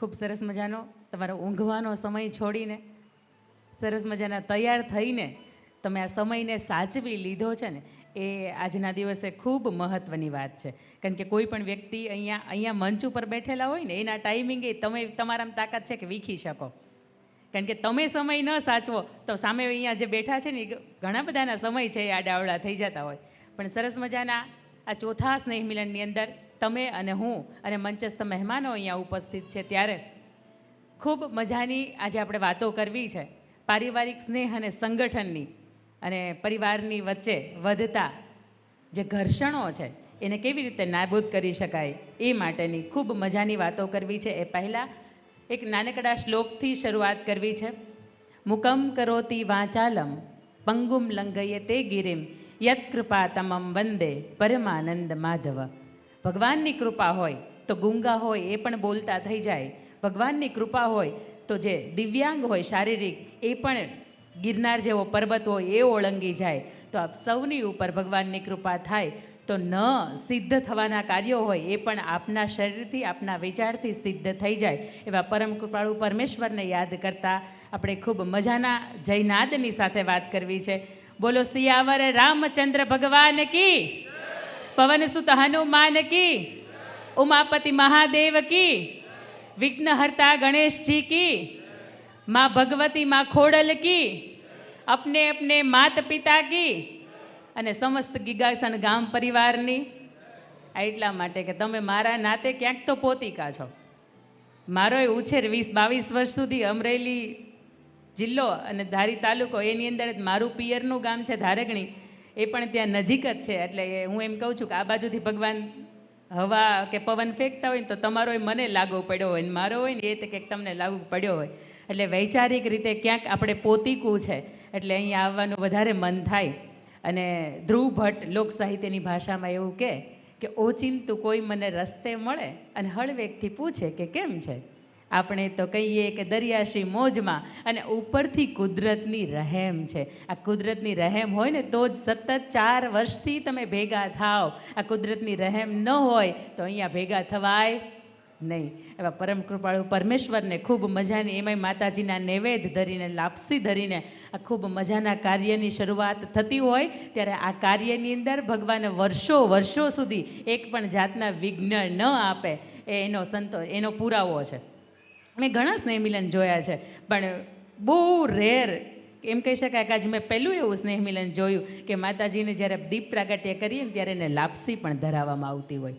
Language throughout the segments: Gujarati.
ખૂબ સરસ મજાનો તમારો ઊંઘવાનો સમય છોડીને, સરસ મજાના તૈયાર થઈને તમે આ સમયને સાચવી લીધો છે ને, એ આજના દિવસે ખૂબ મહત્ત્વની વાત છે. કારણ કે કોઈ પણ વ્યક્તિ અહીંયા અહીંયા મંચ ઉપર બેઠેલા હોય ને, એના ટાઈમિંગે તમે, તમારામાં તાકાત છે કે વીખી શકો. કારણ કે તમે સમય ન સાચવો, તો સામે અહીંયા જે બેઠા છે ને ઘણા બધાના સમય છે એ આડાવડા થઈ જતા હોય. પણ સરસ મજાના આ ચોથા સ્નેહ મિલનની અંદર તમે અને હું અને મંચસ્થ મહેમાનો અહીંયા ઉપસ્થિત છે ત્યારે ખૂબ મજાની આજે આપણે વાતો કરવી છે. પારિવારિક સ્નેહ અને સંગઠનની અને પરિવારની વચ્ચે વધતા જે ઘર્ષણો છે, એને કેવી રીતે નાબૂદ કરી શકાય એ માટેની ખૂબ મજાની વાતો કરવી છે. એ પહેલાં એક નાનકડા શ્લોકથી શરૂઆત કરવી છે. મુકમ કરોતી વાચાલમ, પંગુમ લંગયે તે ગિરિમ, યત્કૃપા તમમ વંદે પરમાનંદ માધવ. ભગવાનની કૃપા હોય તો ગુંગા હોય એ પણ બોલતા થઈ જાય. ભગવાનની કૃપા હોય તો જે દિવ્યાંગ હોય શારીરિક એ પણ ગિરનાર જેવો પર્વત હોય એ ઓળંગી જાય. તો આપ સૌની ઉપર ભગવાનની કૃપા થાય તો ન સિદ્ધ થવાના કાર્યો હોય એ પણ આપના શરીરથી, આપના વિચારથી સિદ્ધ થઈ જાય. એવા પરમ કૃપાળુ પરમેશ્વરને યાદ કરતા આપણે ખૂબ મજાના જયનાદની સાથે વાત કરવી છે. બોલો, સિયાવર રામચંદ્ર ભગવાન કી પવન સુત હનુમાન કી? ઉમાપતિ મહાદેવ કી? વિઘ્નહર્તા ગણેશજી કી? માં ભગવતી માં ખોડલ કી? અપને અપને માત પિતા કી? અને સમસ્ત ગીગાસન ગામ પરિવારની? એટલા માટે કે તમે મારા નાતે ક્યાંક તો પોતિકા છો. મારો એ ઉછેર વીસ બાવીસ વર્ષ સુધી અમરેલી જિલ્લો અને ધારી તાલુકો, એની અંદર મારું પિયરનું ગામ છે ધારેગણી. એ પણ ત્યાં નજીક જ છે. એટલે હું એમ કહું છું કે આ બાજુથી ભગવાન હવા કે પવન ફેંકતા હોય ને તો તમારો મને લાગુ પડ્યો હોય ને મારો હોય ને એ તે કંઈક તમને લાગુ પડ્યો હોય. એટલે વૈચારિક રીતે ક્યાંક આપણે પોતીકું છે. એટલે અહીંયા આવવાનું વધારે મન થાય. અને ધ્રુવ ભટ્ટ લોક સાહિત્યની ભાષામાં એવું કે ઓચિંતું કોઈ મને રસ્તે મળે અને હળવેકથી પૂછે કે કેમ છે? આપણે તો કહીએ કે દરિયાશી મોજમાં અને ઉપરથી કુદરતની રહેમ છે. આ કુદરતની રહેમ હોય ને તો જ સતત ચાર વર્ષથી તમે ભેગા થાવ આ કુદરતની રહેમ ન હોય તો અહીંયા ભેગા થવાય નહીં. એવા પરમ કૃપાળુ પરમેશ્વરને ખૂબ મજાની, એમાંય માતાજીના નૈવેદ ધરીને, લાપસી ધરીને આ ખૂબ મજાના કાર્યની શરૂઆત થતી હોય ત્યારે આ કાર્યની અંદર ભગવાન વર્ષો વર્ષો સુધી એક પણ જાતના વિઘ્ન ન આપે. એ એનો સંતોષ એનો પુરાવો છે. મેં ઘણા સ્નેહ મિલન જોયા છે. પણ બહુ રેર એમ કહી શકાય કે આજે મેં પહેલું એવું સ્નેહ મિલન જોયું કે માતાજીને જ્યારે દીપ પ્રાગટ્ય કરીએ ને ત્યારે એને લાપસી પણ ધરાવવામાં આવતી હોય.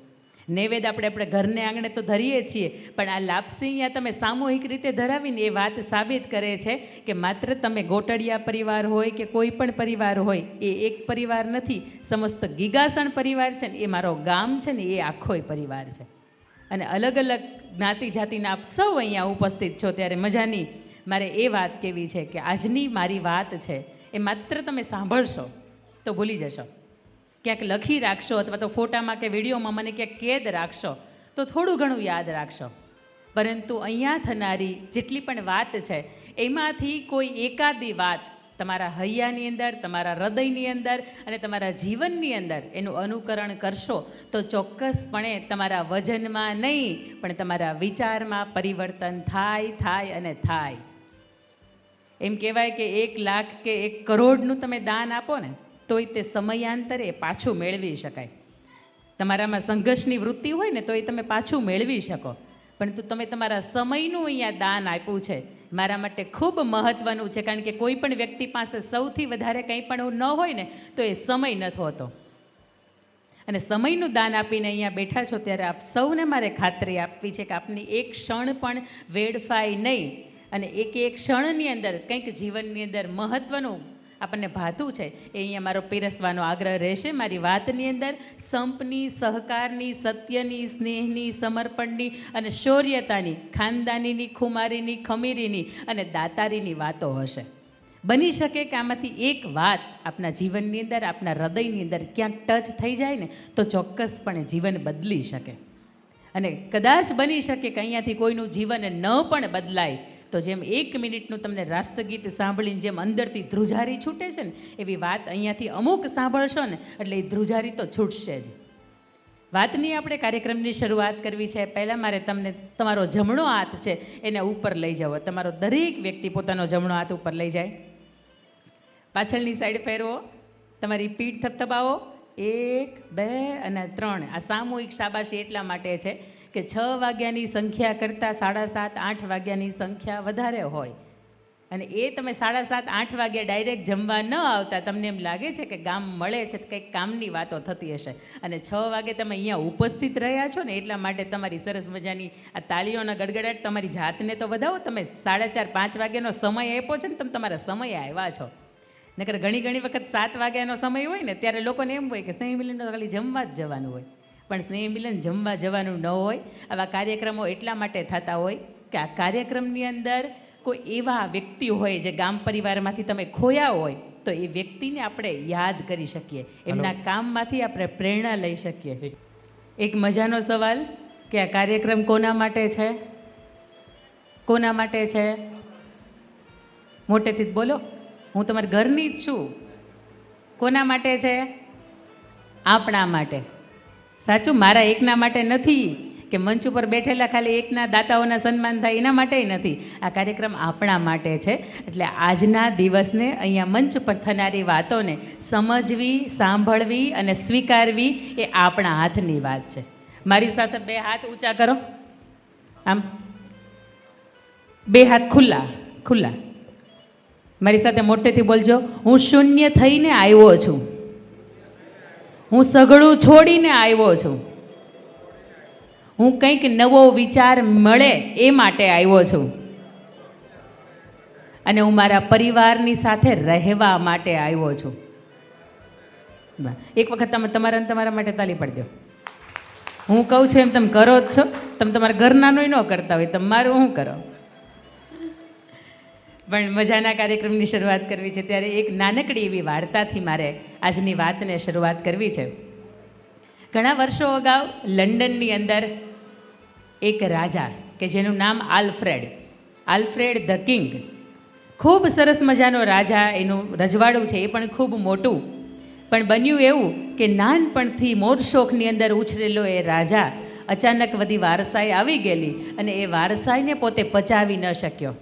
નૈવેદ આપણે આપણે ઘરને આંગણે તો ધરીએ છીએ, પણ આ લાપસી અહીંયા તમે સામૂહિક રીતે ધરાવીને એ વાત સાબિત કરે છે કે માત્ર તમે ગોટડિયા પરિવાર હોય કે કોઈ પણ પરિવાર હોય, એ એક પરિવાર નથી, સમસ્ત ગીગાસણ પરિવાર છે ને, એ મારો ગામ છે ને, એ આખોય પરિવાર છે. અને અલગ અલગ જ્ઞાતિ જાતિના આપ સૌ અહીંયા ઉપસ્થિત છો ત્યારે મજાની મારે એ વાત કેવી છે કે આજની મારી વાત છે એ માત્ર તમે સાંભળશો તો ભૂલી જશો. ક્યાંક લખી રાખશો અથવા તો ફોટામાં કે વિડીયોમાં મને ક્યાંક કેદ રાખશો તો થોડું ઘણું યાદ રાખશો. પરંતુ અહીંયા થનારી જેટલી પણ વાત છે, એમાંથી કોઈ એકાદી વાત તમારા હૈયાની અંદર, તમારા હૃદયની અંદર અને તમારા જીવનની અંદર એનું અનુકરણ કરશો તો ચોક્કસપણે તમારા વજનમાં નહીં, પણ તમારા વિચારમાં પરિવર્તન થાય થાય અને થાય. એમ કહેવાય કે એક લાખ કે એક કરોડનું તમે દાન આપો ને, તોય તે સમયાંતરે પાછું મેળવી શકાય. તમારામાં સંઘર્ષની વૃત્તિ હોય ને તો એ તમે પાછું મેળવી શકો. પરંતુ તમે તમારા સમયનું અહીંયા દાન આપ્યું છે મારા માટે ખૂબ મહત્ત્વનું છે, કારણ કે કોઈ પણ વ્યક્તિ પાસે સૌથી વધારે કંઈ પણ ન હોય ને, તો એ સમય નથી હોતો. અને સમયનું દાન આપીને અહીંયા બેઠા છો ત્યારે આપ સૌને મારે ખાતરી આપવી છે કે આપની એક ક્ષણ પણ વેડફાય નહીં. અને એક એક ક્ષણની અંદર, કંઈક જીવનની અંદર મહત્ત્વનું આપણને ભાતું છે. એ અહીંયા મારો પીરસવાનો આગ્રહ રહેશે. મારી વાતની અંદર સંપની, સહકારની, સત્યની, સ્નેહની, સમર્પણની અને શૌર્યતાની, ખાનદાનીની, ખુમારીની, ખમીરીની અને દાતારીની વાતો હશે. બની શકે કે આમાંથી એક વાત આપના જીવનની અંદર, આપના હૃદયની અંદર ક્યાંક ટચ થઈ જાય ને, તો ચોક્કસપણે જીવન બદલી શકે. અને કદાચ બની શકે કે અહીંયાથી કોઈનું જીવન ન પણ બદલાય તો જેમ એક મિનિટનું તમને રાષ્ટ્રગીત સાંભળીને જેમ અંદરથી ધ્રુજારી છૂટે છે ને, એવી વાત અહીંયાથી અમુક સાંભળશો ને, એટલે એ ધ્રુજારી તો છૂટશે જ. વાતની આપણે કાર્યક્રમની શરૂઆત કરવી છે. પહેલાં મારે તમને તમારો જમણો હાથ છે, એને ઉપર લઈ જાઓ. તમારો દરેક વ્યક્તિ પોતાનો જમણો હાથ ઉપર લઈ જાય. પાછળની સાઈડ ફેરવો. તમારી પીઠ થપથપાવો. એક, બે અને ત્રણ. આ સામૂહિક શાબાશી એટલા માટે છે કે છ વાગ્યાની સંખ્યા કરતાં સાડા સાત, આઠ વાગ્યાની સંખ્યા વધારે હોય. અને એ તમે સાડા સાત, આઠ વાગે ડાયરેક્ટ જમવા ન આવતા, તમને એમ લાગે છે કે ગામ મળે છે કંઈક કામની વાતો થતી હશે. અને છ વાગે તમે અહીંયા ઉપસ્થિત રહ્યા છો ને, એટલા માટે તમારી સરસ મજાની આ તાળીઓના ગડગડાટ તમારી જાતને તો વધાવો. તમે સાડા ચાર, પાંચ વાગ્યાનો સમય આપ્યો છે ને, તમે તમારા સમયે આવ્યા છો. નકર ઘણી ઘણી વખત સાત વાગ્યાનો સમય હોય ને, ત્યારે લોકોને એમ હોય કે સ્નેહ મિલન ખાલી જમવા જ જવાનું હોય. પણ સ્નેહ મિલન જમવા જવાનું ન હોય આવા કાર્યક્રમો એટલા માટે થતા હોય કે આ કાર્યક્રમની અંદર કોઈ એવા વ્યક્તિ હોય જે ગામ પરિવારમાંથી તમે ખોયા હોય તો એ વ્યક્તિને આપણે યાદ કરી શકીએ. એમના કામમાંથી આપણે પ્રેરણા લઈ શકીએ. એક મજાનો સવાલ કે આ કાર્યક્રમ કોના માટે છે? કોના માટે છે? મોટેથી જ બોલો. હું તમારા ઘરની જ છું. કોના માટે છે? આપણા માટે. સાચું, મારા એકના માટે નથી કે મંચ ઉપર બેઠેલા ખાલી એકના દાતાઓના સન્માન થાય, એના માટે નથી. આ કાર્યક્રમ આપણા માટે છે. એટલે આજના દિવસને અહીંયા મંચ પર થનારી વાતોને સમજવી, સાંભળવી અને સ્વીકારવી એ આપણા હાથની વાત છે. મારી સાથે બે હાથ ઊંચા કરો. આમ. બે હાથ ખુલ્લા ખુલ્લા. મારી સાથે મોટેથી બોલજો. હું શૂન્ય થઈને આવ્યો છું. હું સઘળું છોડીને આવ્યો છું. હું કંઈક નવો વિચાર મળે એ માટે આવ્યો છું. અને હું મારા પરિવારની સાથે રહેવા માટે આવ્યો છું. એક વખત તમે તમારા તમારા માટે તાલી પાડી દો. હું કહું છું, એમ તમે કરો જ છો. તમે તમારા ઘરનાનું ન કરતા હોય તમારું શું કરો? પણ મજાના કાર્યક્રમની શરૂઆત કરવી છે. ત્યારે એક નાનકડી એવી વાર્તાથી મારે આજની વાતને શરૂઆત કરવી છે. ઘણા વર્ષો અગાઉ લંડનની અંદર એક રાજા કે જેનું નામ આલ્ફ્રેડ આલ્ફ્રેડ ધ કિંગ, ખૂબ સરસ મજાનો રાજા એનું રજવાડું છે, એ પણ ખૂબ મોટું. પણ બન્યું એવું કે નાનપણથી મોરશોખની અંદર ઉછરેલો એ રાજા અચાનક બધી વારસાઈ આવી ગયેલી અને એ વારસાઈને પોતે પચાવી ન શક્યો.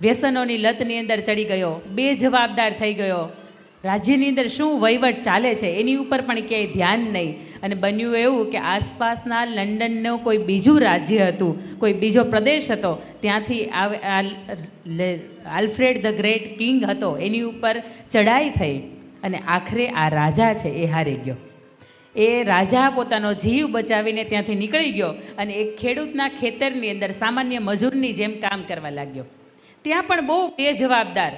વ્યસનોની લતની અંદર ચડી ગયો. બે જવાબદાર થઈ ગયો. રાજ્યની અંદર શું વહીવટ ચાલે છે એની ઉપર પણ ક્યાંય ધ્યાન નહીં. અને બન્યું એવું કે આસપાસના લંડનનું કોઈ બીજું રાજ્ય હતું, કોઈ બીજો પ્રદેશ હતો, ત્યાંથી આલ્ફ્રેડ ધ ગ્રેટ કિંગ હતો, એની ઉપર ચડાઈ થઈ. અને આખરે આ રાજા છે એ હારી ગયો. એ રાજા પોતાનો જીવ બચાવીને ત્યાંથી નીકળી ગયો અને એક ખેડૂતના ખેતરની અંદર સામાન્ય મજૂરની જેમ કામ કરવા લાગ્યો. ત્યાં પણ બહુ બેજવાબદાર.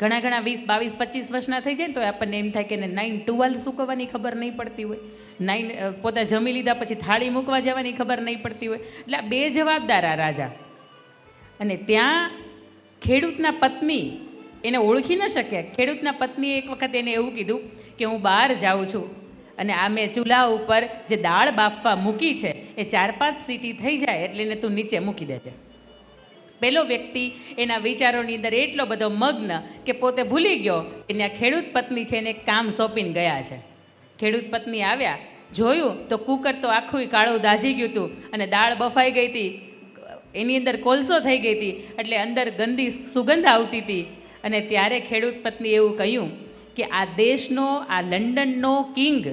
ઘણા ઘણા વીસ, બાવીસ, પચીસ વર્ષના થઈ જાય ને તો આપણને એમ થાય કે નાઇન ટુવેલ સૂકવવાની ખબર નહીં પડતી હોય. નાઇન પોતા જમી લીધા પછી થાળી મૂકવા જવાની ખબર નહીં પડતી હોય. એટલે આ બેજવાબદાર આ રાજા. અને ત્યાં ખેડૂતના પત્ની એને ઓળખી ન શક્યા. ખેડૂતના પત્નીએ એક વખત એને એવું કીધું કે હું બહાર જાઉં છું અને આ મેં ચૂલા ઉપર જે દાળ બાફવા મૂકી છે, એ ચાર પાંચ સીટી થઈ જાય એટલે એને તું નીચે મૂકી દેજે. પેલો વ્યક્તિ એના વિચારોની અંદર એટલો બધો મગ્ન કે પોતે ભૂલી ગયો કે ત્યાં ખેડૂત પત્ની છે એને કામ સોંપીને ગયા છે. ખેડૂત પત્ની આવ્યા, જોયું તો કુકર તો આખું કાળું દાઝી ગયું હતું અને દાળ બફાઈ ગઈ હતી. એની અંદર કોલસો થઈ ગઈ હતી એટલે અંદર ગંદી સુગંધ આવતી હતી. અને ત્યારે ખેડૂત પત્ની એવું કહ્યું કે આ દેશનો, આ લંડનનો કિંગ,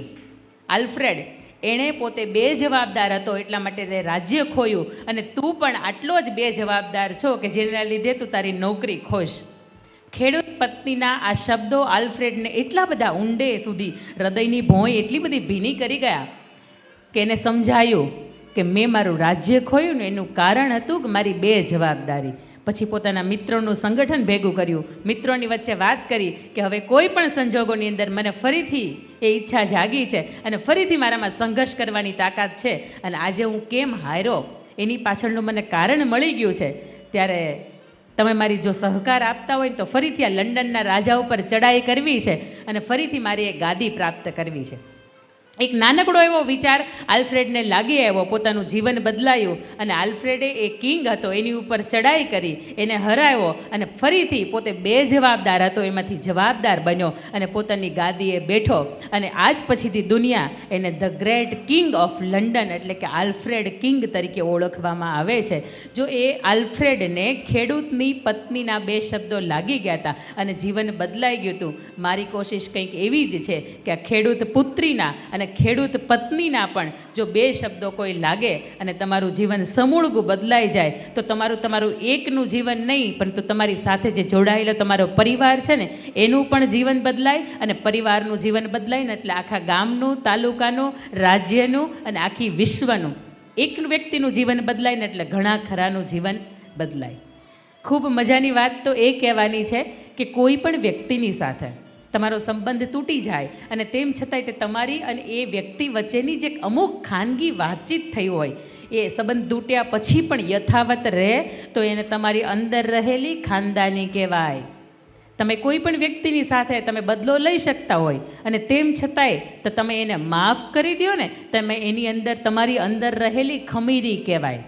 આલ્ફ્રેડ એણે પોતે બે જવાબદાર હતો એટલા માટે તે રાજ્ય ખોયું. અને તું પણ આટલો જ બે જવાબદાર છો કે જેના લીધે તું તારી નોકરી ખોશ ખેડૂત પત્નીના આ શબ્દો આલ્ફ્રેડને એટલા બધા ઊંડે સુધી હૃદયની ભોંય એટલી બધી ભીની કરી ગયા કે એને સમજાયું કે મેં મારું રાજ્ય ખોયું ને એનું કારણ હતું કે મારી બે જવાબદારી. પછી પોતાના મિત્રોનું સંગઠન ભેગું કર્યું. મિત્રોની વચ્ચે વાત કરી કે હવે કોઈ પણ સંજોગોની અંદર મને ફરીથી એ ઈચ્છા જાગી છે અને ફરીથી મારામાં સંઘર્ષ કરવાની તાકાત છે અને આજે હું કેમ હાર્યો? એની પાછળનું મને કારણ મળી ગયું છે. ત્યારે તમે મારી જો સહકાર આપતા હોય તો ફરીથી આ લંડનના રાજા ઉપર ચડાઈ કરવી છે અને ફરીથી મારી એ ગાદી પ્રાપ્ત કરવી છે. એક નાનકડો એવો વિચાર આલ્ફ્રેડને લાગી આવ્યો, પોતાનું જીવન બદલાયું અને આલ્ફ્રેડે એ કિંગ હતો, એની ઉપર ચડાઈ કરી, એને હરાવ્યો અને ફરીથી પોતે બે જવાબદાર હતો, એમાંથી જવાબદાર બન્યો અને પોતાની ગાદીએ બેઠો અને આજ પછીથી દુનિયા એને the great king of London એટલે કે આલ્ફ્રેડ કિંગ તરીકે ઓળખવામાં આવે છે. જો એ આલ્ફ્રેડને ખેડૂતની પત્નીના બે શબ્દો લાગી ગયા હતા અને જીવન બદલાઈ ગયું હતું મારી કોશિશ કંઈક એવી જ છે કે આ ખેડૂત પુત્રીના અને ખેડૂત પત્નીના પણ જો બે શબ્દો કોઈ લાગે અને તમારું જીવન સમૂળગું બદલાઈ જાય, તો તમારું તમારું એકનું જીવન નહીં પરંતુ તમારી સાથે જે જોડાયેલો તમારો પરિવાર છે ને, એનું પણ જીવન બદલાય અને પરિવારનું જીવન બદલાય ને એટલે આખા ગામનું, તાલુકાનું, રાજ્યનું અને આખી વિશ્વનું એક વ્યક્તિનું જીવન બદલાય ને એટલે ઘણા ખરાનું જીવન બદલાય. ખૂબ મજાની વાત તો એ કહેવાની છે કે કોઈ પણ વ્યક્તિની સાથે તમારો સંબંધ તૂટી જાય. અને તેમ છતાંય તે તમારી અને એ વ્યક્તિ વચ્ચેની જે અમુક ખાનગી વાતચીત થઈ હોય. એ સંબંધ તૂટ્યા પછી પણ યથાવત રહે તો એને તમારી અંદર રહેલી ખાનદાની કહેવાય. તમે કોઈ પણ વ્યક્તિની સાથે તમે બદલો લઈ શકતા હોય અને તેમ છતાંય તો તમે એને માફ કરી દો ને, તમે એની અંદર તમારી અંદર રહેલી ખમીરી કહેવાય.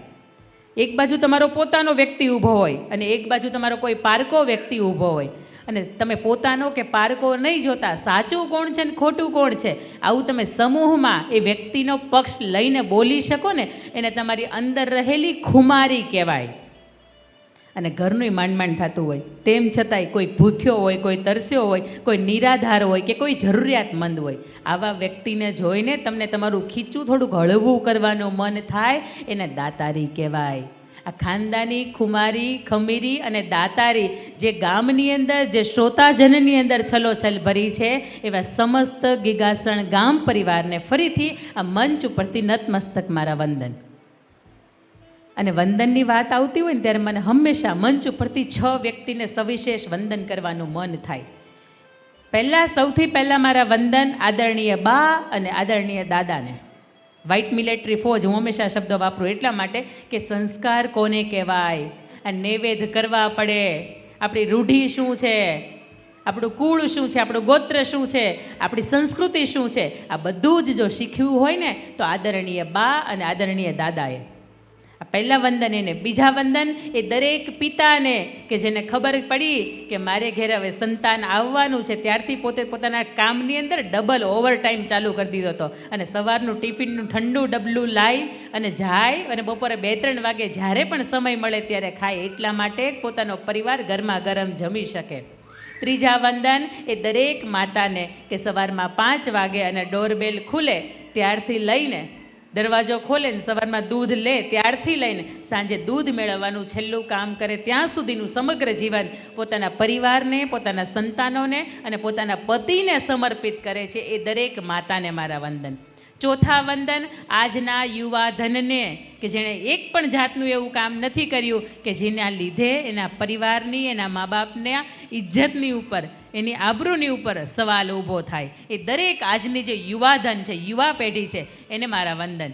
એક બાજુ તમારો પોતાનો વ્યક્તિ ઊભો હોય અને એક બાજુ તમારો કોઈ પારકો વ્યક્તિ ઊભો હોય. અને તમે પોતાનો કે પારકો નહીં જોતા, સાચું કોણ છે ને ખોટું કોણ છે? આવું તમે સમૂહમાં એ વ્યક્તિનો પક્ષ લઈને બોલી શકો ને, એને તમારી અંદર રહેલી ખુમારી કહેવાય. અને ઘરનું માંડ માંડ થતું હોય. તેમ છતાંય કોઈ ભૂખ્યો હોય, કોઈ તરસ્યો હોય, કોઈ નિરાધાર હોય કે કોઈ જરૂરિયાતમંદ હોય, આવા વ્યક્તિને જોઈને તમને તમારું ખીચું થોડુંક હળવું કરવાનું મન થાય, એને દાતારી કહેવાય. આ ખાનદાની, ખુમારી, ખમીરી અને દાતારી જે ગામની અંદર, જે શ્રોતાજનની અંદર છલોછલ ભરી છે, એવા સમસ્ત ગીગાસણ ગામ પરિવારને ફરીથી આ મંચ ઉપરથી નતમસ્તક મારા વંદન. અને વંદનની વાત આવતી હોય ને ત્યારે મને હંમેશા મંચ ઉપરથી છ વ્યક્તિને સવિશેષ વંદન કરવાનું મન થાય. પહેલાં સૌથી પહેલાં મારા વંદન આદરણીય બા અને આદરણીય દાદાને. વ્હાઇટ મિલેટરી ફોજ હું હંમેશા શબ્દ વાપરું એટલા માટે કે સંસ્કાર કોને કહેવાય? આ નૈવેદ કરવા પડે. આપણી રૂઢિ શું છે? આપણું કુળ શું છે? આપણું ગોત્ર શું છે? આપણી સંસ્કૃતિ શું છે? આ બધું જ જો શીખ્યું હોય ને, તો આદરણીય બા અને આદરણીય દાદાએ આ પહેલાં વંદન એને, બીજા વંદન એ દરેક પિતાને કે જેને ખબર પડી કે મારે ઘેર હવે સંતાન આવવાનું છે, ત્યારથી પોતે પોતાના કામની અંદર ડબલ ઓવરટાઈમ ચાલુ કરી દીધો હતો. અને સવારનું ટિફિનનું ઠંડુ ડબલું લાવી અને જાય અને બપોરે બે ત્રણ વાગે જ્યારે પણ સમય મળે ત્યારે ખાય એટલા માટે પોતાનો પરિવાર ગરમા ગરમ જમી શકે. ત્રીજા વંદન એ દરેક માતાને કે સવારમાં પાંચ વાગે અને ડોરબેલ ખુલે ત્યારથી લઈને દરવાજો ખોલે ને સવારમાં દૂધ લે ત્યારથી લઈને સાંજે દૂધ મેળવવાનું છેલ્લું કામ કરે ત્યાં સુધીનું સમગ્ર જીવન પોતાના પરિવારને, પોતાના સંતાનોને અને પોતાના પતિને સમર્પિત કરે છે. એ દરેક માતાને મારા વંદન. ચોથા વંદન આજના યુવા ધનને, કે જેણે એક પણ જાતનું એવું કામ નથી કર્યું, કે જેના લીધે એના પરિવારની, એના મા બાપના ઇજ્જતની ઉપર, એની આબરૂની ઉપર સવાલ ઊભો થાય. એ દરેક આજની જે યુવા ધન છે, યુવા પેઢી છે, એને મારા વંદન.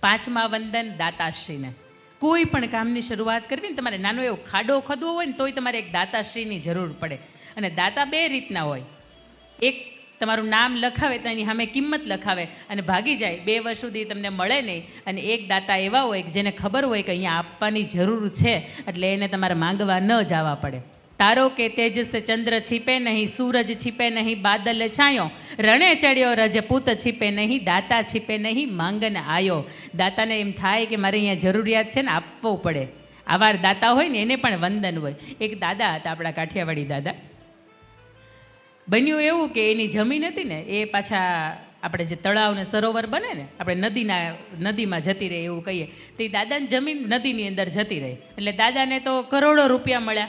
પાંચમા વંદન દાતાશ્રીને. કોઈ પણ કામની શરૂઆત કરવી ને તમારે નાનો એવો ખાડો ખોદવો હોય ને તોય તમારે એક દાતાશ્રીની જરૂર પડે. અને દાતા બે રીતના હોય. એક તમારું નામ લખાવે તો એની સામે કિંમત લખાવે અને ભાગી જાય. બે વર્ષ સુધી તમને મળે નહીં અને એક દાતા એવા હોય કે જેને ખબર હોય કે અહીંયા આપવાની જરૂર છે એટલે એને તમારે માંગવા ન જવા પડે. તારો કે તેજ ચંદ્ર છીપે નહીં, સૂરજ છીપે નહીં, બાદલ છાયો, રણે ચડ્યો, રજપૂત છીપે નહીં, દાતા છીપે નહીં, માંગન આયો. દાતાને એમ થાય કે મારે અહીંયા જરૂરિયાત છે ને આપવો પડે. આવા દાતા હોય ને એને પણ વંદન હોય. એક દાદા હતા આપણા કાઠિયાવાડી દાદા. બન્યું એવું કે એની જમીન હતી ને, એ પાછા આપણે જે તળાવ ને સરોવર બને ને, આપણે નદીના, નદીમાં જતી રહે એવું કહીએ, તો એ દાદાની જમીન નદીની અંદર જતી રહી. એટલે દાદાને તો કરોડો રૂપિયા મળ્યા.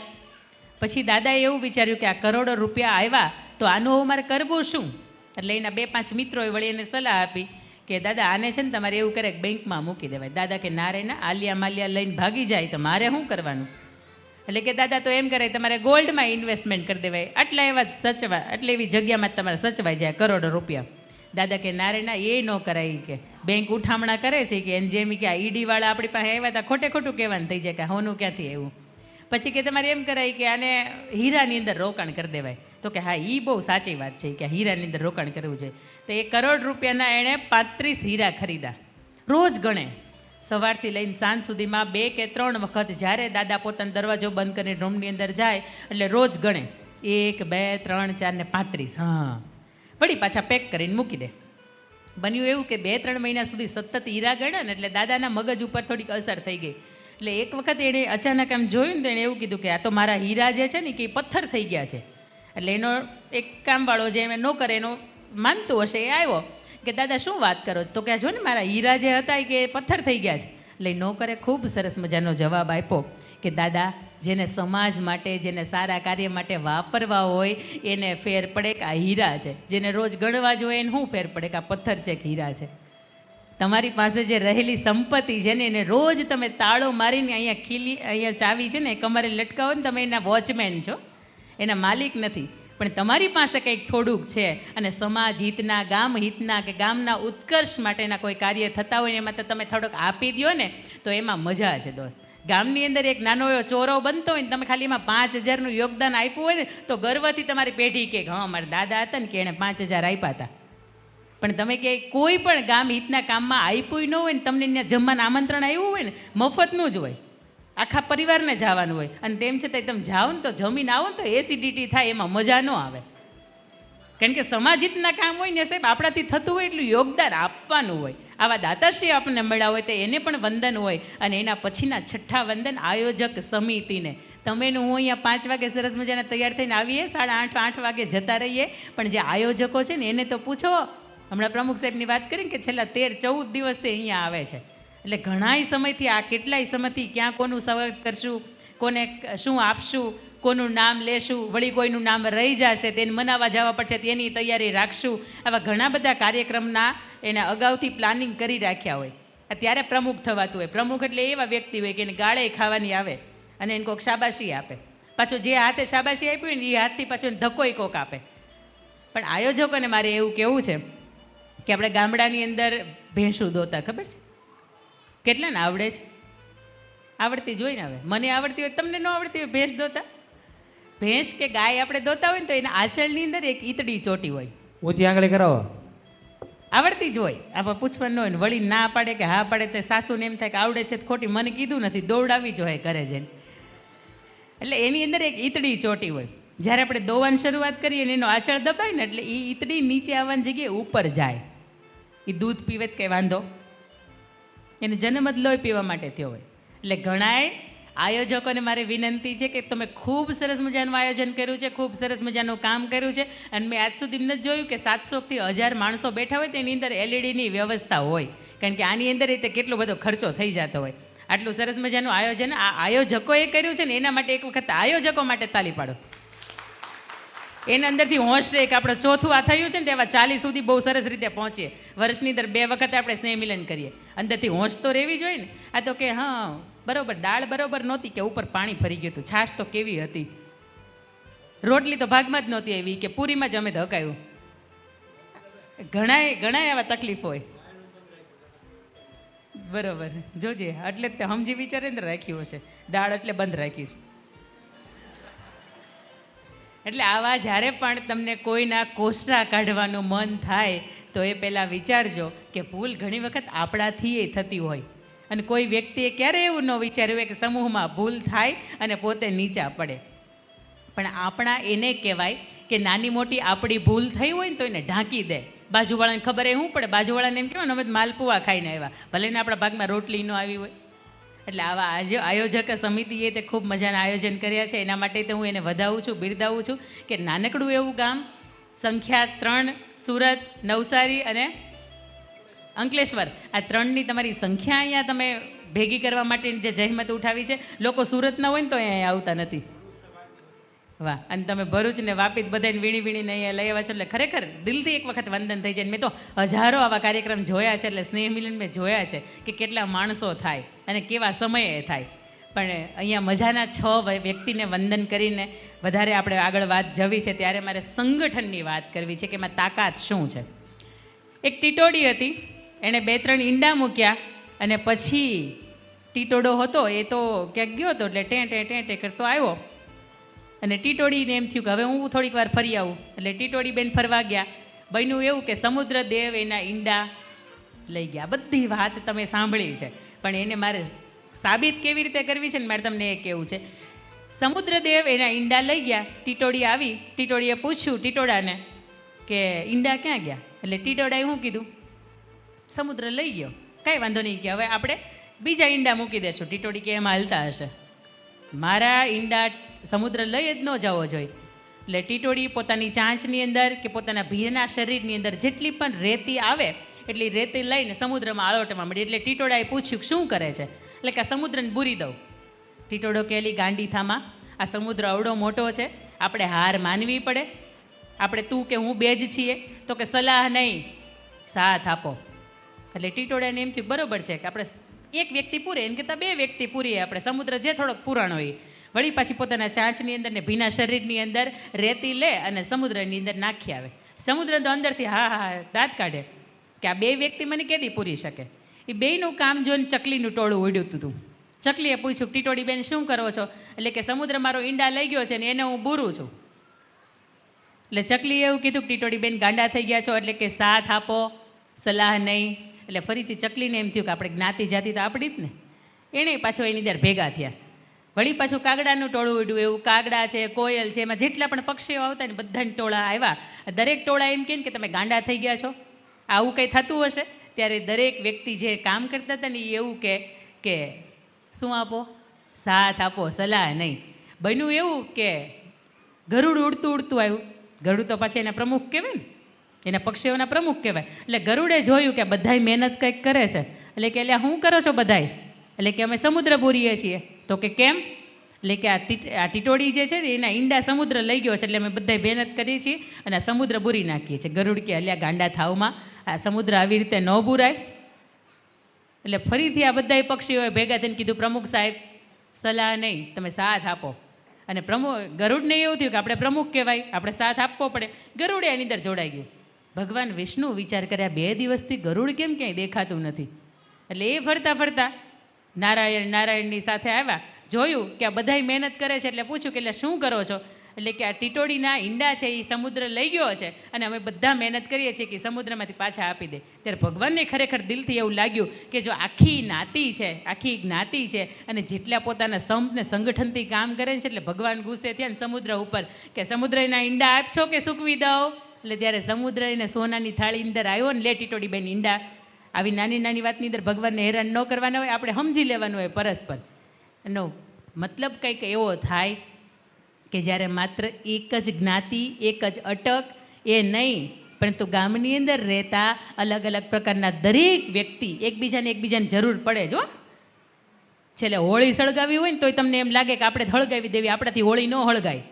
પછી દાદાએ એવું વિચાર્યું કે આ કરોડો રૂપિયા આવ્યા, તો આનું હવે મારે કરવું શું? એટલે એના બે, પાંચ મિત્રોએ વળી એને સલાહ આપી કે, દાદા, આને છે ને તમારે એવું કરે બેંકમાં મૂકી દેવાય. દાદા કે, ના રે, ના, આલિયા માલિયા લઈને ભાગી જાય, તો મારે શું કરવાનું? એટલે કે દાદા તો એમ કરે, તમારે ગોલ્ડમાં ઇન્વેસ્ટમેન્ટ કરી દેવાય. આટલા એવા સચવા એટલે એવી જગ્યામાં જ તમારે સચવાઈ જાય, કરોડો રૂપિયા. દાદા કે, ના ના, એ ન કરાય. કે, બેંક ઉઠામણા કરે છે કે, એને જેમ કે, આ ઈડીવાળા આપણી પાસે આવ્યા હતા ખોટે ખોટું કહેવાનું થઈ જાય કે હોનું ક્યાંથી એવું પછી કે, તમારે એમ કરાય કે, આને હીરાની અંદર રોકાણ કરી દેવાય. તો કે, હા એ બહુ સાચી વાત છે કે, હીરાની અંદર રોકાણ કરવું જોઈએ. તો એ કરોડ રૂપિયાના એણે પાંત્રીસ હીરા ખરીદા રોજ ગણે. સવારથી લઈને સાંજ સુધીમાં બે કે ત્રણ વખત જ્યારે દાદા પોતાનો દરવાજો બંધ કરીને રૂમની અંદર જાય, એટલે રોજ ગણે. એક, બે, ત્રણ, ચાર ને પાંત્રીસ. હા. વળી પાછા પેક કરીને મૂકી દે. બન્યું એવું કે બે, ત્રણ મહિના સુધી સતત હીરા ગણ્યા ને એટલે દાદાના મગજ ઉપર થોડીક અસર થઈ ગઈ. એટલે એક વખત એણે અચાનક આમ જોયું ને તો એણે એવું કીધું કે આ તો મારા હીરા જે છે ને કે એ પથ્થર થઈ ગયા છે. એટલે એનો એક કામવાળો જે એમ ન કરે એનો માનતું હશે એ આવ્યો. કે દાદા, શું વાત કરો? તો કે જો ને મારા હીરા જે હતા કે પથ્થર થઈ ગયા છે. એટલે નોકરે ખૂબ સરસ મજાનો જવાબ આપ્યો કે દાદા, જેને સમાજ માટે, જેને સારા કાર્ય માટે વાપરવા હોય, એને ફેર પડે કે આ હીરા છે. જેને રોજ ગણવા જોઈએ એને શું ફેર પડે કે આ પથ્થર છે કે હીરા છે. તમારી પાસે જે રહેલી સંપત્તિ છે ને, એને રોજ તમે તાળો મારીને અહીંયા ખીલી, અહીંયા ચાવી છે ને કમરે લટકાવો ને, તમે એના વોચમેન છો. એના માલિક નથી. પણ તમારી પાસે કંઈક થોડુંક છે અને સમાજ હિતના, ગામ હિતના કે ગામના ઉત્કર્ષ માટેના કોઈ કાર્ય થતા હોય એમાં તો તમે થોડોક આપી દો ને, તો એમાં મજા છે દોસ્ત. ગામની અંદર એક નાનો એવો ચોરો બનતો હોય ને, તમે ખાલી એમાં પાંચ હજારનું યોગદાન આપ્યું હોય ને, તો ગર્વથી તમારી પેઢી કે, હા, મારા દાદા હતા ને, કે એણે પાંચ હજાર આપ્યા હતા. પણ તમે કે કોઈ પણ ગામ હિતના કામમાં આપ્યું ન હોય ને, તમને ત્યાં જમવાનું આમંત્રણ આવ્યું હોય ને, મફતનું જ હોય. આખા પરિવારને જવાનું હોય. અને તેમ છતાં તમે જાઓ ને તો, જમીન આવો ને તો એસિડિટી થાય, એમાં મજા ન આવે. કારણ કે સમાજ હિતના કામ હોય ને સાહેબ, આપણાથી થતું હોય એટલું યોગદાન આપવાનું હોય. આવા દાતાશ્રી આપણને મળ્યા હોય તો એને પણ વંદન હોય. અને એના પછીના છઠ્ઠા વંદન આયોજક સમિતિને. તમે ને હું અહીંયા પાંચ વાગે સરસ મજાના તૈયાર થઈને આવીએ, સાડા આઠ આઠ વાગે જતા રહીએ. પણ જે આયોજકો છે ને, એને તો પૂછો. હમણાં પ્રમુખ સાહેબની વાત કરીને કે છેલ્લા તેર, ચૌદ દિવસથી અહીંયા આવે છે. એટલે ઘણાય સમયથી આ કેટલાય સમયથી ક્યાં કોનું સ્વાગત કરશું, કોને શું આપશું, કોનું નામ લેશું, વળી કોઈનું નામ રહી જશે તેને મનાવવા જવા પડશે તેની તૈયારી રાખશું. આવા ઘણા બધા કાર્યક્રમના એને અગાઉથી પ્લાનિંગ કરી રાખ્યા હોય. ત્યારે પ્રમુખ થવાતું હોય. પ્રમુખ એટલે એવા વ્યક્તિ હોય કે એને ગાળે ખાવાની આવે અને એને કોઈક શાબાશી આપે. પાછું જે હાથે શાબાશી આપી હોય ને એ હાથથી પાછું ધક્કોય કોક આપે. પણ આયોજકોને મારે એવું કહેવું છે કે આપણે ગામડાની અંદર ભેંસું દોતા, ખબર છે? કેટલાને આવડે છે? આવડતી જોઈને હવે. મને આવડતી હોય તમને ન આવડતી હોય ભેંસ દોતા? ભેંસ કે ગાય આપણે દોતા હોય ને તો એના આંચળની અંદર એક ઈતડી ચોટી હોય. ઊંચી આંગળી કરાવો. આવડતી જ હોય. આપણે પૂછવાનું ન હોય ને વળી ના પાડે કે હા પાડે તો સાસુને એમ થાય કે આવડે છે ખોટી. મને કીધું નથી દોડાવી જ હોય ઘરે જઈને. એટલે એની અંદર એક ઈતડી ચોટી હોય. જ્યારે આપણે દોવાની શરૂઆત કરીએ ને એનો આંચળ દબાય ને એટલે એ ઈતડી નીચે આવવાની જગ્યાએ ઉપર જાય. એ દૂધ પીવે જ કંઈ વાંધો? એને જન્મ જ લોહી પીવા માટે થયો હોય. એટલે ઘણાય આયોજકોને મારે વિનંતી છે કે તમે ખૂબ સરસ મજાનું આયોજન કર્યું છે, ખૂબ સરસ મજાનું કામ કર્યું છે. અને મેં આજ સુધી નથી જોયું કે સાતસોથી હજાર માણસો બેઠા હોય તેની અંદર એલઈડીની વ્યવસ્થા હોય. કારણ કે આની અંદર રીતે કેટલો બધો ખર્ચો થઈ જતો હોય. આટલું સરસ મજાનું આયોજન આ આયોજકોએ કર્યું છે ને એના માટે એક વખત આયોજકો માટે તાલી પાડો. એના અંદરથી હોશ એક આપણે ચોથું આ થયું છે ને તેવા ચાલીસ સુધી બહુ સરસ રીતે પહોંચીએ. વર્ષની અંદર બે વખત આપણે સ્નેહ મિલન કરીએ. અંદરથી હોંશ તો રહેવી જોઈએ ને. આ તો કે, હા, બરોબર, દાળ બરોબર નહોતી કે ઉપર પાણી ફરી ગયું હતું. છાશ તો કેવી હતી? રોટલી તો ભાગમાં જ નહોતી આવી કે પૂરીમાં જ અમે ધકાયું. ઘણાય ઘણાય એવા તકલીફ હોય. બરોબર, જોજે, એટલે તે સમજી વિચારે ને રાખ્યું હશે. દાળ એટલે બંધ રાખીશ. એટલે આવા જ્યારે પણ તમને કોઈના કોસરા કાઢવાનું મન થાય તો એ પહેલાં વિચારજો કે ભૂલ ઘણી વખત આપણાથી એ થતી હોય. અને કોઈ વ્યક્તિએ ક્યારે એવું ન વિચાર્યું હોય કે સમૂહમાં ભૂલ થાય અને પોતે નીચા પડે. પણ આપણા એને કહેવાય કે નાની મોટી આપણી ભૂલ થઈ હોય ને તો એને ઢાંકી દે. બાજુવાળાને ખબર એ શું પડે. બાજુવાળાને એમ કહેવાય અમે માલપુવા ખાઈને આવ્યા. ભલે ને આપણા ભાગમાં રોટલી ન આવી હોય. એટલે આવા આજે આયોજક સમિતિએ તે ખૂબ મજાના આયોજન કર્યા છે. એના માટે તો હું એને વધાવું છું, બિરદાવું છું કે નાનકડું એવું ગામ સંખ્યા ત્રણ સુરત, નવસારી અને અંકલેશ્વર. આ ત્રણની તમારી સંખ્યા અહીંયા તમે ભેગી કરવા માટેની જે જહેમત ઉઠાવી છે, લોકો સુરતના હોય ને તો અહીંયા આવતા નથી. વાહ, અને તમે ભરૂચ ને વાપી બધાને વીણી વીણીને અહીંયા લઈ આવ્યા છો એટલે ખરેખર દિલથી એક વખત વંદન થઈ જાય. મેં તો હજારો આવા કાર્યક્રમ જોયા છે એટલે સ્નેહ મિલન મેં જોયા છે કે કેટલા માણસો થાય અને કેવા સમયે થાય. પણ અહીંયા મજાના છ વ્યક્તિને વંદન કરીને વધારે આપણે આગળ વાત જવી છે, ત્યારે મારે સંગઠનની વાત કરવી છે કે એમાં તાકાત શું છે. એક ટીટોડી હતી, એણે બે ત્રણ ઈંડા મૂક્યા અને પછી ટીટોડો હતો, એ તો ક્યાંક ગયો હતો એટલે ટે ટે ટે ટે કરતો આવ્યો. અને ટીટોડીને એમ થયું કે હવે હું થોડીક વાર ફરી આવું. એટલે ટીટોડી બેન ફરવા ગયા. બન્યું એવું કે સમુદ્ર દેવ એના ઈંડા લઈ ગયા. બધી વાત તમે સાંભળી છે. પણ એને મારે સાબિત કેવી રીતે કરવી છે ને મારે તમને એ કહેવું છે. સમુદ્રદેવ એના ઈંડા લઈ ગયા ટીટોડી આવી ટીટોડીએ પૂછ્યું ટીટોડાને કે ઈંડા ક્યાં ગયા? એટલે ટીટોડાએ શું કીધું? સમુદ્ર લઈ ગયો. કાંઈ વાંધો નહીં કે હવે આપણે બીજા ઈંડા મૂકી દેશું. ટીટોડી કે એમાં હાલતા હશે. મારા ઈંડા સમુદ્ર લઈ જ ન જવો જોઈએ. એટલે ટીટોડી પોતાની ચાંચની અંદર કે પોતાના ભીરના શરીરની અંદર જેટલી પણ રેતી આવે, એટલી રેતી લઈને સમુદ્રમાં આળોટમાં મળી. એટલે ટીટોડાએ પૂછ્યું, શું કરે છે? એટલે કે સમુદ્રને બૂરી દઉં. ટીટોડો કેલી ગાંડી થામાં આ સમુદ્ર અવડો મોટો છે. આપણે હાર માનવી પડે. આપણે તું કે હું બે જ છીએ, તો કે સલાહ નહીં, સાથ આપો. એટલે ટીટોડાને એમ થયું, બરોબર છે કે આપણે એક વ્યક્તિ પૂરે એને કહેતા બે વ્યક્તિ પૂરીએ આપણે. સમુદ્ર જે થોડોક પુરાણો હોય, વળી પાછી પોતાના ચાંચની અંદર ને ભીના શરીરની અંદર રેતી લે અને સમુદ્રની અંદર નાખી આવે. સમુદ્ર તો અંદરથી હા હા દાંત કાઢે. કે આ બે વ્યક્તિ મને કેદી પૂરી શકે? એ બેયનું કામ જોઈને ચકલીનું ટોળું ઉડ્યું હતું ચકલીએ પૂછ્યું ટીટોડી બેન શું કરો છો? એટલે કે, સમુદ્ર મારો ઈંડા લઈ ગયો છે ને એને હું બૂરું છું. એટલે ચકલીએ એવું કીધું ટીટોડી બેન ગાંડા થઈ ગયા છો, એટલે કે સાથ આપો, સલાહ નહીં. એટલે ફરીથી ચકલીને એમ થયું કે, આપણે જ્ઞાતિ જાતિ તો આપણી જ ને. એણે પાછો એની અંદર ભેગા થયા. વળી પાછું કાગડાનું ટોળું ઉડ્યું, એવું કાગડા છે, કોયલ છે, એમાં જેટલા પણ પક્ષીઓ આવતા ને બધાને ટોળા આવ્યા. દરેક ટોળા એમ કહે કે, તમે ગાંડા થઈ ગયા છો. આવું કંઈ થતું હશે? ત્યારે દરેક વ્યક્તિ જે કામ કરતા હતા ને એ એવું કે કે શું આપો? સાથ આપો, સલાહ નહીં. બન્યું એવું કે ગરુડ ઉડતું ઉડતું આવ્યું. ગરુડ તો પછી એના પ્રમુખ કહેવાય ને. એના પક્ષીઓના પ્રમુખ કહેવાય. એટલે ગરુડે જોયું કે બધાય મહેનત કંઈક કરે છે. એટલે કે, એટલે શું કરો છો બધાય? એટલે કે, અમે સમુદ્ર બોરીએ છીએ. તો કે, કેમ? એટલે કે, આ આ ટીટોડી જે છે એના ઈંડા સમુદ્ર લઈ ગયો છે, એટલે અમે બધાય મહેનત કરીએ છીએ અને સમુદ્ર બુરી નાખીએ છીએ. ગરુડ કે, અલ્યા, ગાંડા થાવમાં આ સમુદ્ર આવી રીતે ન બુરાય એટલે ફરીથી આ બધાય પક્ષીઓએ ભેગા થઈને કીધું, પ્રમુખ સાહેબ, સલાહ નહીં, તમે સાથ આપો. અને પ્રમુખ ગરુડને એવું થયું કે આપણે પ્રમુખ કહેવાય, આપણે સાથ આપવો પડે. ગરુડે એની અંદર જોડાઈ ગયું. ભગવાન વિષ્ણુ વિચાર કર્યા, બે દિવસથી ગરુડ કેમ ક્યાંય દેખાતું નથી? એટલે એ ફરતા ફરતા નારાયણ, નારાયણની સાથે આવ્યા, જોયું કે આ બધાય મહેનત કરે છે એટલે પૂછ્યું કે, એટલે શું કરો છો? એટલે કે આ ટીટોડીના ઈંડા છે એ સમુદ્ર લઈ ગયો છે અને અમે બધા મહેનત કરીએ છીએ કે સમુદ્રમાંથી પાછા આપી દે. ત્યારે ભગવાનને ખરેખર દિલથી એવું લાગ્યું કે જો આખી નાતી છે, આખી જ્ઞાતિ છે અને જેટલા પોતાના સંપ ને સંગઠનથી કામ કરે છે એટલે ભગવાન ગુસ્સે થયા ને સમુદ્ર ઉપર કે સમુદ્રના ઈંડા આપશો કે સૂકવી દઉં? એટલે ત્યારે સમુદ્ર એને સોનાની થાળી અંદર આવ્યો ને લે ટીટોડી બેન ઈંડા. આવી નાની નાની વાતની અંદર ભગવાનને હેરાન ન કરવાના હોય, આપણે સમજી લેવાનું હોય પરસ્પર. એનો મતલબ કંઈક એવો થાય કે જ્યારે માત્ર એક જ જ્ઞાતિ, એક જ અટક એ નહીં, પરંતુ ગામની અંદર રહેતા અલગ અલગ પ્રકારના દરેક વ્યક્તિ એકબીજાને એકબીજાને જરૂર પડે જો છેલ્લે હોળી સળગાવી હોય ને તોય તમને એમ લાગે કે આપણે હળગાવી દેવી, આપણાથી હોળી ન હળગાય.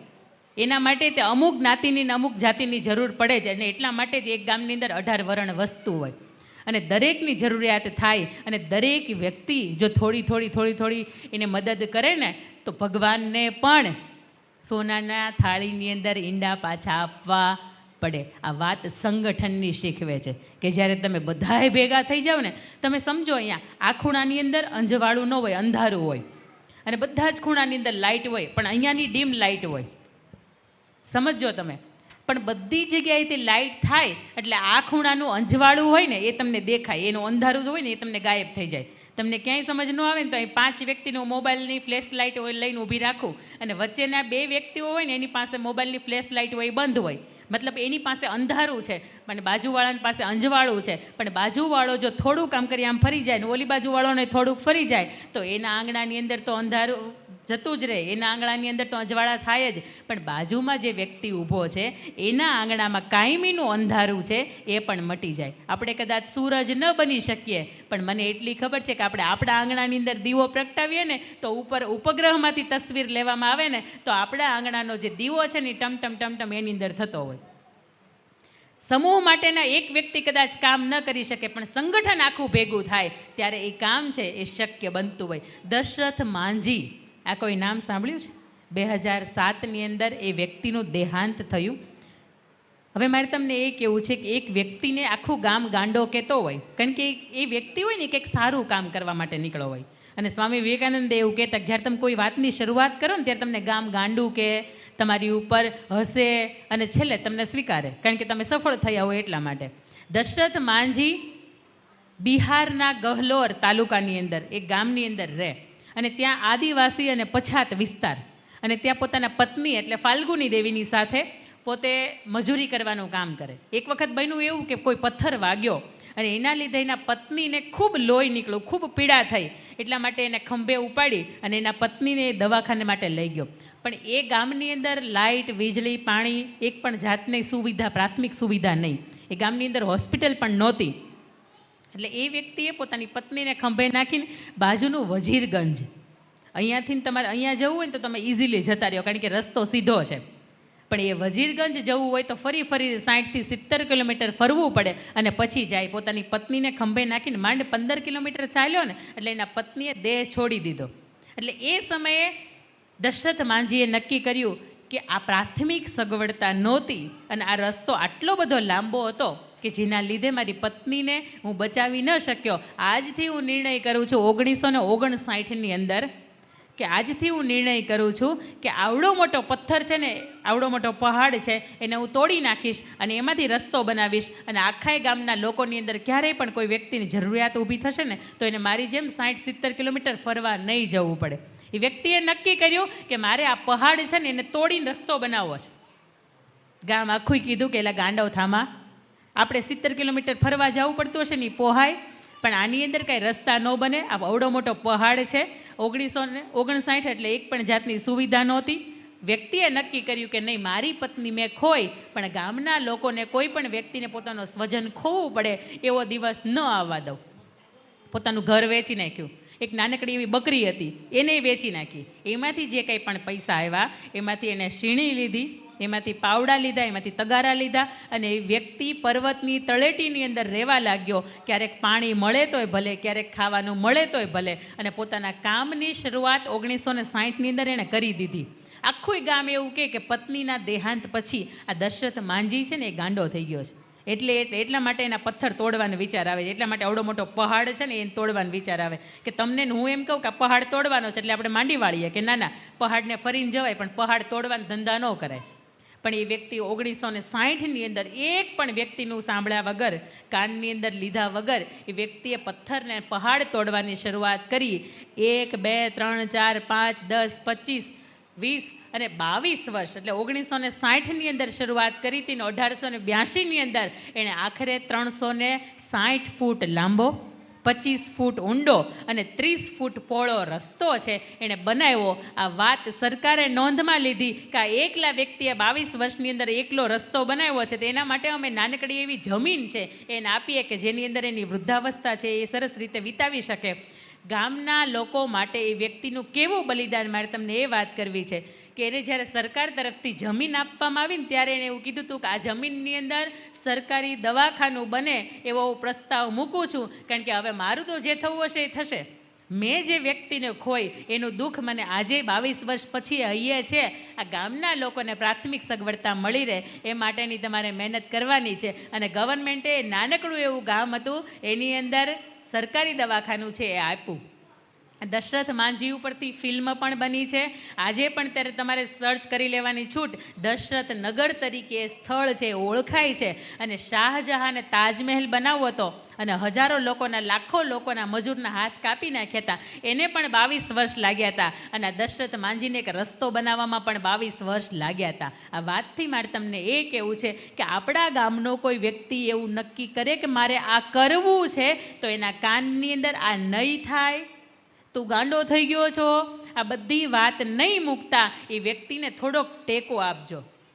એના માટે તે અમુક જ્ઞાતિની અમુક જાતિની જરૂર પડે છે અને એટલા માટે જ એક ગામની અંદર અઢાર વરણ વસ્તુ હોય. અને દરેકની જરૂરિયાત થાય અને દરેક વ્યક્તિ જો થોડી થોડી થોડી થોડી એને મદદ કરે ને, તો ભગવાનને પણ સોનાના થાળીની અંદર ઈંડા પાછા આપવા પડે. આ વાત સંગઠનની શીખવે છે કે જ્યારે તમે બધાએ ભેગા થઈ જાઓ ને, તમે સમજો અહીંયા, આ ખૂણાની અંદર અંજવાળું ન હોય, અંધારું હોય. અને બધા જ ખૂણાની અંદર લાઇટ હોય, પણ અહીંયાની ડીમ લાઇટ હોય. સમજજો તમે. પણ બધી જગ્યાએથી લાઇટ થાય, એટલે આ ખૂણાનું અંજવાળું હોય ને, એ તમને દેખાય. એનું અંધારું જ હોય ને, એ તમને ગાયબ થઈ જાય. તમને ક્યાંય સમજ ન આવે ને તો અહીં પાંચ વ્યક્તિનો મોબાઈલની ફ્લેશ લાઇટ હોય લઈને ઊભી રાખું. અને વચ્ચેના બે વ્યક્તિઓ હોય ને એની પાસે મોબાઈલની ફ્લેશ લાઇટ હોય બંધ હોય. મતલબ એની પાસે અંધારું છે, પણ બાજુવાળાની પાસે અંજવાળું છે. પણ બાજુવાળો જો થોડું કામ કરી આમ ફરી જાય ને ઓલી બાજુવાળોને થોડુંક ફરી જાય, તો એના આંગણાની અંદર તો અંધારું જતું જ રહે. એના આંગણાની અંદર તો અજવાળા થાય જ. પણ બાજુમાં જે વ્યક્તિ ઊભો છે, એના આંગણામાં કાયમીનું અંધારું છે, એ પણ મટી જાય. આપણે કદાચ સૂરજ ન બની શકીએ, પણ મને એટલી ખબર છે કે આપણે આપણા આંગણાની અંદર દીવો પ્રગટાવીએ ને, તો ઉપર ઉપગ્રહમાંથી તસવીર લેવામાં આવે ને, તો આપણા આંગણાનો જે દીવો છે ને ટમટમ ટમ ટમ ટમ એની અંદર થતો હોય. સમૂહ માટેના એક વ્યક્તિ કદાચ કામ ન કરી શકે, પણ સંગઠન આખું ભેગું થાય, ત્યારે એ કામ છે એ શક્ય બનતું હોય. દશરથ માંઝી આ કોઈ નામ સાંભળ્યું છે? બે હજાર સાતની અંદર એ વ્યક્તિનું દેહાંત થયું. હવે મારે તમને એ કહેવું છે કે એક વ્યક્તિને આખું ગામ ગાંડો કહેતો હોય, કારણ કે એ વ્યક્તિ હોય ને કંઈક સારું કામ કરવા માટે નીકળો હોય. અને સ્વામી વિવેકાનંદે એવું કહેતા કે જ્યારે તમે કોઈ વાતની શરૂઆત કરો ને ત્યારે તમને ગામ ગાંડું કે, તમારી ઉપર હસે અને છેલ્લે તમને સ્વીકારે, કારણ કે તમે સફળ થયા હોય એટલા માટે. દશરથ માંઝી બિહારના ગહલોર તાલુકાની અંદર એક ગામની અંદર રહે. અને ત્યાં આદિવાસી અને પછાત વિસ્તાર. અને ત્યાં પોતાના પત્ની એટલે ફાલ્ગુની દેવીની સાથે પોતે મજૂરી કરવાનું કામ કરે. એક વખત બન્યું એવું કે કોઈ પથ્થર વાગ્યો અને એના લીધે એના પત્નીને ખૂબ લોહી નીકળ્યું, ખૂબ પીડા થઈ. એટલા માટે એને ખંભે ઉપાડી અને એના પત્નીને દવાખાને માટે લઈ ગયો. પણ એ ગામની અંદર લાઇટ, વીજળી, પાણી એક પણ જાતની સુવિધા, પ્રાથમિક સુવિધા નહીં. એ ગામની અંદર હોસ્પિટલ પણ નહોતી. એટલે એ વ્યક્તિએ પોતાની પત્નીને ખંભે નાખીને બાજુનું વજીરગંજ અહીંયાથી તમારે અહીંયા જવું હોય ને તો તમે ઇઝીલી જતા રહ્યો, કારણ કે રસ્તો સીધો છે. પણ એ વજીરગંજ જવું હોય તો ફરી ફરી સાઠથી સિત્તેર કિલોમીટર ફરવું પડે અને પછી જાય. પોતાની પત્નીને ખંભે નાખીને માંડ પંદર કિલોમીટર ચાલ્યો ને એટલે એના પત્નીએ દેહ છોડી દીધો. એટલે એ સમયે દશરથ માંઝીએ નક્કી કર્યું કે આ પ્રાથમિક સગવડતા નહોતી અને આ રસ્તો આટલો બધો લાંબો હતો કે જેના લીધે મારી પત્નીને હું બચાવી ન શક્યો. આજથી હું નિર્ણય કરું છું ઓગણીસો ને ઓગણસાઠની અંદર કે આજથી હું નિર્ણય કરું છું કે આવડો મોટો પથ્થર છે ને, આવડો મોટો પહાડ છે, એને હું તોડી નાખીશ અને એમાંથી રસ્તો બનાવીશ. અને આખાય ગામના લોકોની અંદર ક્યારેય પણ કોઈ વ્યક્તિની જરૂરિયાત ઊભી થશે ને, તો એને મારી જેમ સાઠ, સિત્તેર કિલોમીટર ફરવા નહીં જવું પડે. એ વ્યક્તિએ નક્કી કર્યું કે મારે આ પહાડ છે ને, એને તોડીને રસ્તો બનાવવો છે. ગામ આખું કીધું કે, એલા ગાંડવ થામા આપણે સિત્તેર કિલોમીટર ફરવા જવું પડતું હશે ને પોહાય. પણ આની અંદર કાંઈ રસ્તા ન બને. આ અવડો મોટો પહાડ છે. ઓગણીસો ને ઓગણસાઠ એટલે એક પણ જાતની સુવિધા નહોતી. વ્યક્તિએ નક્કી કર્યું કે નહીં, મારી પત્ની મેં ખોઈ, પણ ગામના લોકોને કોઈ પણ વ્યક્તિને પોતાનો સ્વજન ખોવું પડે, એવો દિવસ ન આવવા દઉં. પોતાનું ઘર વેચી નાખ્યું. એક નાનકડી એવી બકરી હતી. એને વેચી નાખી. એમાંથી જે કંઈ પણ પૈસા આવ્યા, એમાંથી એને શીણી લીધી. એમાંથી પાવડા લીધા, એમાંથી તગારા લીધા અને એ વ્યક્તિ પર્વતની તળેટીની અંદર રહેવા લાગ્યો. ક્યારેક પાણી મળે તોય ભલે, ક્યારેક ખાવાનું મળે તોય ભલે. અને પોતાના કામની શરૂઆત ઓગણીસો ને સાહીઠની અંદર એણે કરી દીધી. આખું ગામ એવું કે પત્નીના દેહાંત પછી આ દશરથ માંજી છે ને એ ગાંડો થઈ ગયો છે. એટલે એટલે- એટલા માટે એના પથ્થર તોડવાનો વિચાર આવે છે. એટલા માટે આવડો મોટો પહાડ છે ને એને તોડવાનો વિચાર આવે. કે તમને હું એમ કહું કે પહાડ તોડવાનો છે, એટલે આપણે માંડી વાળીએ કે ના ના, પહાડને ફરીને જવાય, પણ પહાડ તોડવાનો ધંધા ન કરાય. પણ એ વ્યક્તિ ઓગણીસો ને સાહીઠની અંદર એક પણ વ્યક્તિનું સાંભળ્યા વગર, કાનની અંદર લીધા વગર, એ વ્યક્તિએ પથ્થરને પહાડ તોડવાની શરૂઆત કરી. એક, બે, ત્રણ, ચાર, પાંચ, દસ, પચીસ, વીસ અને બાવીસ વર્ષ. એટલે ઓગણીસો ને સાહીઠની અંદર શરૂઆત કરી હતી ને અઢારસો ને બ્યાસીની અંદર. એણે આખરે ત્રણસો ને સાઠ ફૂટ લાંબો પચીસ ફૂટ ઊંડો અને ત્રીસ ફૂટ પહોળો રસ્તો છે. એણે બનાવ્યો. આ વાત સરકારે નોંધમાં લીધી કે આ એકલા વ્યક્તિએ બાવીસ વર્ષની અંદર એકલો રસ્તો બનાવ્યો છે. તો એના માટે અમે નાનકડી એવી જમીન છે. એને આપીએ કે જેની અંદર એની વૃદ્ધાવસ્થા છે એ સરસ રીતે વિતાવી શકે. ગામના લોકો માટે એ વ્યક્તિનું કેવું બલિદાન? મારે તમને એ વાત કરવી છે કે એને જ્યારે સરકાર તરફથી જમીન આપવામાં આવી ને ત્યારે એણે એવું કીધું હતું કે આ જમીનની અંદર સરકારી દવાખાનું બને એવો પ્રસ્તાવ મૂકું છું. કારણ કે હવે મારું તો જે થવું હશે એ થશે. મેં જે વ્યક્તિને ખોઈ એનું દુઃખ મને આજે બાવીસ વર્ષ પછી અહીંયા છે. આ ગામના લોકોને પ્રાથમિક સગવડતા મળી રહે એ માટેની તમારે મહેનત કરવાની છે. અને ગવર્મેન્ટે નાનકડું એવું ગામ હતું, એની અંદર સરકારી દવાખાનું છે એ આપ્યું. દશરથ માંજી ઉપરથી ફિલ્મ પણ બની છે. આજે પણ ત્યારે તમારે સર્ચ કરી લેવાની છૂટ. દશરથ નગર તરીકે સ્થળ છે, ઓળખાય છે. અને શાહજહાને તાજમહેલ બનાવવો હતો. અને હજારો લોકોના, લાખો લોકોના મજૂરના હાથ કાપી નાખ્યા હતા. એને પણ બાવીસ વર્ષ લાગ્યા હતા. અને દશરથ માંજીને એક રસ્તો બનાવવામાં પણ બાવીસ વર્ષ લાગ્યા હતા. આ વાતથી મારે તમને એ કહેવું છે કે આપણા ગામનો કોઈ વ્યક્તિ એવું નક્કી કરે કે મારે આ કરવું છે, તો એના કાનની અંદર આ નહીં થાય? તું ગાંડો થઈ ગયો છો? આ બધી વાત નહીં મૂકતા. એ વ્યક્તિને થોડોક ટેકો આપજો.